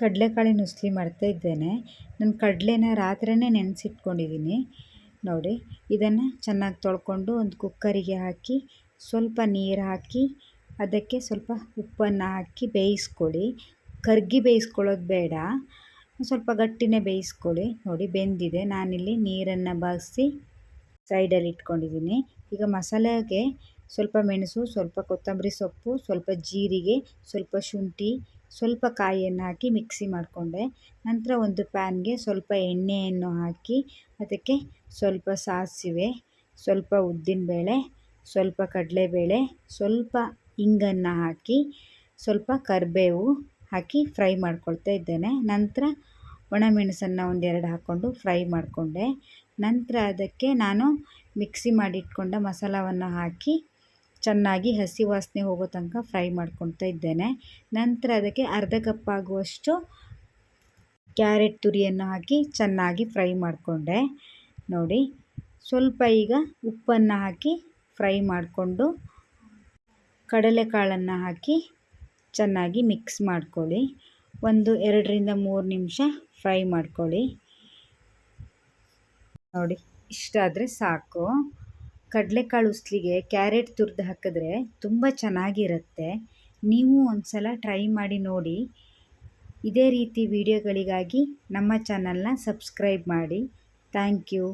ಕಡಲೆಕಾಳಿನ ಉಸ್ಲಿ ಮಾಡ್ತಾ ಇದ್ದೇನೆ. ನಾನು ಕಡಲೆನ ರಾತ್ರಿಯೇ ನೆನೆಸಿಟ್ಕೊಂಡಿದ್ದೀನಿ. ನೋಡಿ, ಇದನ್ನು ಚೆನ್ನಾಗಿ ತೊಳ್ಕೊಂಡು ಒಂದು ಕುಕ್ಕರಿಗೆ ಹಾಕಿ, ಸ್ವಲ್ಪ ನೀರು ಹಾಕಿ, ಅದಕ್ಕೆ ಸ್ವಲ್ಪ ಉಪ್ಪನ್ನು ಹಾಕಿ ಬೇಯಿಸ್ಕೊಳ್ಳಿ. ಕರ್ಗಿ ಬೇಯಿಸ್ಕೊಳ್ಳೋದು ಬೇಡ. ಸ್ವಲ್ಪ ಗಟ್ಟಿನೇ ಬೇಯಿಸ್ಕೊಳ್ಳಿ. ನೋಡಿ, ಬೆಂದಿದೆ. ನಾನಿಲ್ಲಿ ನೀರನ್ನು ಬಾಗಿಸಿ ಸೈಡಲ್ಲಿ ಇಟ್ಕೊಂಡಿದ್ದೀನಿ. ಈಗ ಮಸಾಲೆಗೆ ಸ್ವಲ್ಪ ಮೆಣಸು, ಸ್ವಲ್ಪ ಕೊತ್ತಂಬರಿ ಸೊಪ್ಪು, ಸ್ವಲ್ಪ ಜೀರಿಗೆ, ಸ್ವಲ್ಪ ಶುಂಠಿ ಸ್ವಲ್ಪ ಕಾಯಿಯನ್ನು ಹಾಕಿ ಮಿಕ್ಸಿ ಮಾಡಿಕೊಂಡೆ. ನಂತರ ಒಂದು ಪ್ಯಾನ್ಗೆ ಸ್ವಲ್ಪ ಎಣ್ಣೆಯನ್ನು ಹಾಕಿ ಅದಕ್ಕೆ ಸ್ವಲ್ಪ ಸಾಸಿವೆ, ಸ್ವಲ್ಪ ಉದ್ದಿನಬೇಳೆ ಸ್ವಲ್ಪ ಕಡಲೆಬೇಳೆ, ಸ್ವಲ್ಪ ಇಂಗನ್ನು ಹಾಕಿ, ಸ್ವಲ್ಪ ಕರಿಬೇವು ಹಾಕಿ ಫ್ರೈ ಮಾಡ್ಕೊಳ್ತಾ ಇದ್ದೇನೆ. ನಂತರ ಒಣಮೆಣಸನ್ನು ಒಂದೆರಡು ಹಾಕ್ಕೊಂಡು ಫ್ರೈ ಮಾಡಿಕೊಂಡೆ. ನಂತರ ಅದಕ್ಕೆ ನಾನು ಮಿಕ್ಸಿ ಮಾಡಿಟ್ಕೊಂಡ ಮಸಾಲವನ್ನು ಹಾಕಿ ಚೆನ್ನಾಗಿ ಹಸಿ ವಾಸನೆ ಹೋಗೋ ತನಕ ಫ್ರೈ ಮಾಡ್ಕೊತಾ ಇದ್ದೇನೆ. ನಂತರ ಅದಕ್ಕೆ ಅರ್ಧ ಕಪ್ ಆಗುವಷ್ಟು ಕ್ಯಾರೆಟ್ ತುರಿಯನ್ನು ಹಾಕಿ ಚೆನ್ನಾಗಿ ಫ್ರೈ ಮಾಡಿಕೊಂಡೆ. ನೋಡಿ, ಸ್ವಲ್ಪ ಈಗ ಉಪ್ಪನ್ನು ಹಾಕಿ ಫ್ರೈ ಮಾಡಿಕೊಂಡು ಕಡಲೆಕಾಳನ್ನು ಹಾಕಿ ಚೆನ್ನಾಗಿ ಮಿಕ್ಸ್ ಮಾಡ್ಕೊಳ್ಳಿ. ಒಂದು ಎರಡರಿಂದ ಮೂರು ನಿಮಿಷ ಫ್ರೈ ಮಾಡ್ಕೊಳ್ಳಿ. ನೋಡಿ ಇಷ್ಟಾದರೆ ಸಾಕು. ಕಡಲೆಕಾಳು ಉಸ್ಲಿಗೆ ಕ್ಯಾರೆಟ್ ತುರಿದು ಹಾಕಿದ್ರೆ ತುಂಬ ಚೆನ್ನಾಗಿರುತ್ತೆ. ನೀವು ಒಂದು ಸಲ ಟ್ರೈ ಮಾಡಿ ನೋಡಿ. ಇದೇ ರೀತಿ ವಿಡಿಯೋಗಳಿಗಾಗಿ ನಮ್ಮ ಚಾನಲ್ನ ಸಬ್ಸ್ಕ್ರೈಬ್ ಮಾಡಿ. Thank you.